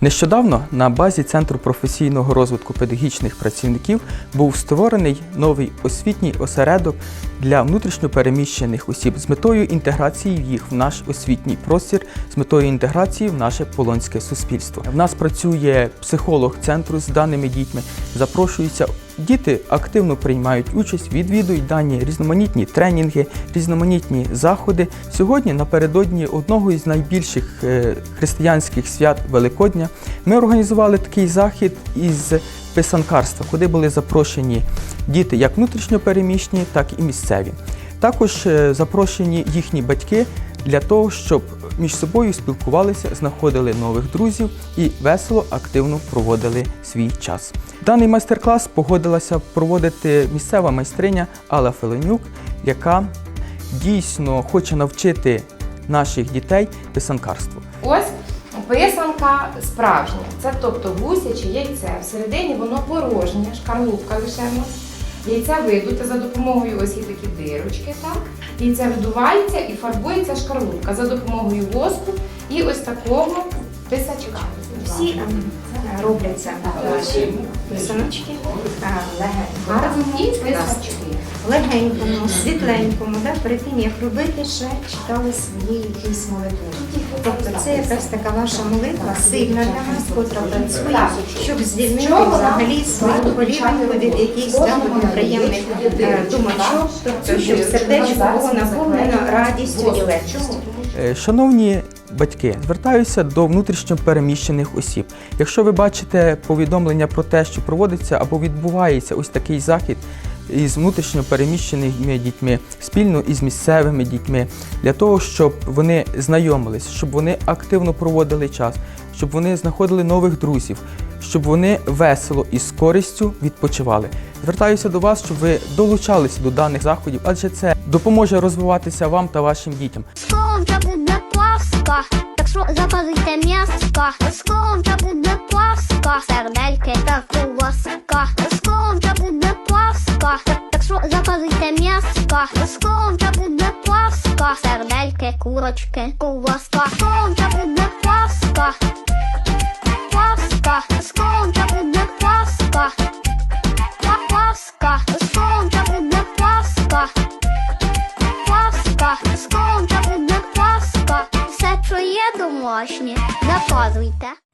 Нещодавно на базі Центру професійного розвитку педагогічних працівників був створений новий освітній осередок для внутрішньопереміщених осіб з метою інтеграції їх в наш освітній простір, з метою інтеграції в наше полонське суспільство. В нас працює психолог центру з даними дітьми. Запрошуються діти, активно приймають участь, відвідують дані різноманітні тренінги, різноманітні заходи. Сьогодні, напередодні одного із найбільших е, християнських свят Великодня, ми організували такий захід із писанкарства, куди були запрошені діти як внутрішньопереміщені, так і місцеві. Також е, запрошені їхні батьки для того, щоб між собою спілкувалися, знаходили нових друзів і весело, активно проводили свій час. Даний майстер-клас погодилася проводити місцева майстриня Алла Феленюк, яка дійсно хоче навчити наших дітей писанкарству. Ось писанка справжня. Це тобто гусяче яйце. Всередині воно порожнє, шкарлупка лише в нас. Яйце видуте за допомогою ось є такі дирочки, так? Яйце видувається і фарбується шкарлупка за допомогою воску і ось такого писачка. Всі ем, робляться наші писаночки е, писачки. легенькому, світленькому. Да? Перед тим як робити, ще читали свої якісь молитви. Тобто це якась така ваша молитва сильна для нас, котра працює, щоб звільнити взагалі свою голівку від якихось там неприємних е, думачок, тобто щоб сердечко було наповнено радістю і легкістю. Е, Шановні батьки, звертаюся до внутрішньопереміщених осіб. Якщо ви бачите повідомлення про те, що проводиться або відбувається ось такий захід із внутрішньопереміщеними дітьми, спільно із місцевими дітьми, для того, щоб вони знайомились, щоб вони активно проводили час, щоб вони знаходили нових друзів, щоб вони весело і з користю відпочивали. Звертаюся до вас, щоб ви долучалися до даних заходів, адже це допоможе розвиватися вам та вашим дітям. Так що запалите м'яска. Скоро вже буде пласка, сердельки та колоска, Скоро вже буде пласка, так що запалите м'яска. Скоро вже буде пласка, сердельки, курочки, колоска, Скоро вже буде Пасха, Stop Motion na Cosmita.